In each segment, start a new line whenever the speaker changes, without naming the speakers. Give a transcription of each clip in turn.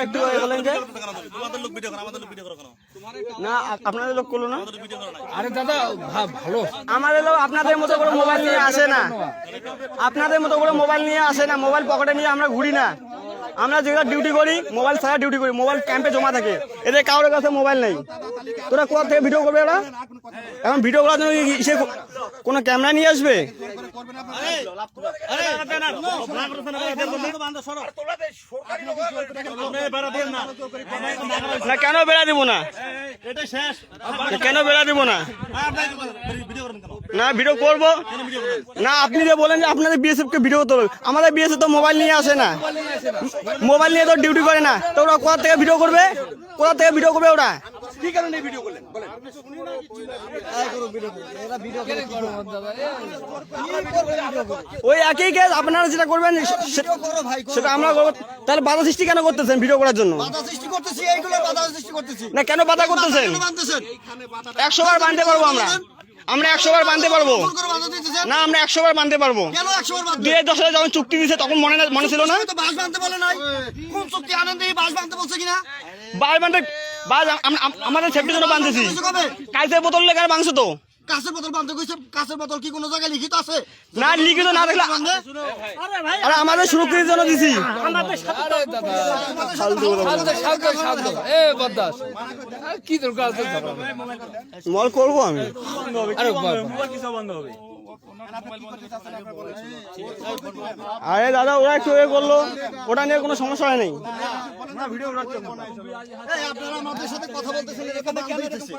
আপনারা একটু বলেন যে?
আমাদের লোক ভিডিও করো আমাদের লোক ভিডিও করো কেন?
না আপনাদের লোক করল না?
আরে দাদা ভালো।
আমাদের লোক আপনাদের মতো করে মোবাইল নিয়ে আসে না। আপনাদের মতো করে মোবাইল নিয়ে আসে না মোবাইল পকেটে নিয়ে আমরা ঘুরি না। আমরা যেটা ডিউটি করি মোবাইল ছাড়া ডিউটি করি মোবাইল ক্যাম্পে জমা থাকে। এদের কারোর কাছে মোবাইল নেই। তোরা কোথা থেকে ভিডিও করবে ওরা এখন ভিডিও করার জন্য কোনো ক্যামেরা নিয়ে আসবে? না। কেন বেড়া দিব না? কেন বেড়া দিব না? না ভিডিও করব। না আপনি যে বলেন যে আপনাদের বিএসএফ কে ভিডিও করতে আমাদের বিএসএফ তো মোবাইল নিয়ে আসে না। মোবাইল নিয়ে তো ডিউটি করে না। তো ওরা কোথা থেকে ভিডিও করবে? কোথা থেকে ভিডিও করবে ওরা? ওই একই কেস আপনারা যেটা করবেন সেটা আমরা করব। তাহলে বাধা সৃষ্টি কেন করতেছেন ভিডিও করার জন্য?
বাধা সৃষ্টি করতেছি এইগুলো বাধা সৃষ্টি করতেছি।
না কেন বাধা করতেছেন? একশো বার বাঁধতে পারব আমরা। আমরা একশো বার বাঁধতে পারব। না আমরা একশো বার বাঁধতে পারব।
কেন একশো বার বাঁধবে
দুই হাজার দশ যখন চুক্তি দিছে তখন মনে মনে ছিল না?
তো বাস বাঁধতে বলে নাই। কোন চুক্তি আনন্দে বাস বাঁধতে বলছে কিনা?
বার বাঁধতে বাস আম- আম- আমাদের সেফটির জন্য বাঁধতেছি।
কিছু কবে?
বোতল লেগে বাংছো তো।
কাঁচের বোতল বাঁধতে কইছে কাঁচের বোতল কি কোনো জায়গায় লিখিত আছে?
না লিখিত না দেখলে? আরে আমাদের জন্য দিছি।
আর কি দরকার আছে
মল করব আমি।
আরে
দাদা ওরা একটু করল। ওটা নিয়ে কোনো সমস্যা হয় নাই।
এই, আপনারা আমাদের সাথে কথা বলতেছেন এরকম বাঁধ দিতেছে।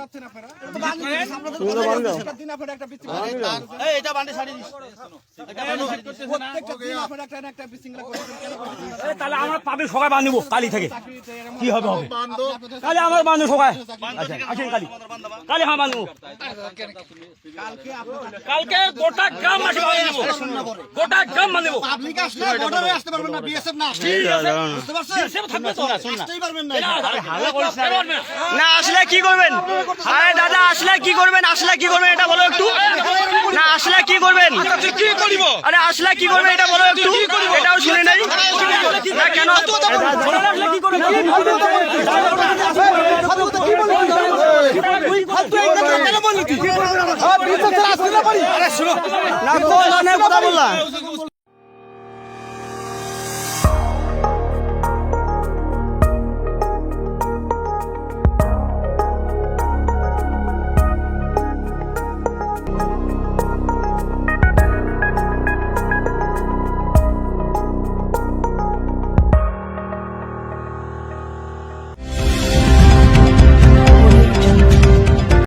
তুমি তো বান্ধব
এটা বান্ডে শাড়ি দিস
তাহলে আমরা পাবে সবাই বাঁধবো কালি থেকে। কি হবে হবে? কালি আমার বাঁধবো সবাই আচ্ছা আসেন কালি। কালি হ্যাঁ বাঁধবো কালকে গোটা গ্রাম মাসে গোটা গ্রাম বাঁধবো
পাবলিক আসলে বর্ডারে আসতে পারবেন না বিএসএফ না আসলে। বুঝতে পারছেন?
থাকবে
না
না আসলে কি করবেন আরে দাদা আসলে কি করবেন আসলে কি করবেন এটা বলো একটু না আসলে কি করবেন
কি করিব
আরে আসলে কি করবেন এটা বলো একটু এটাও শুনে নাই না কেন না কোন কথা বললাম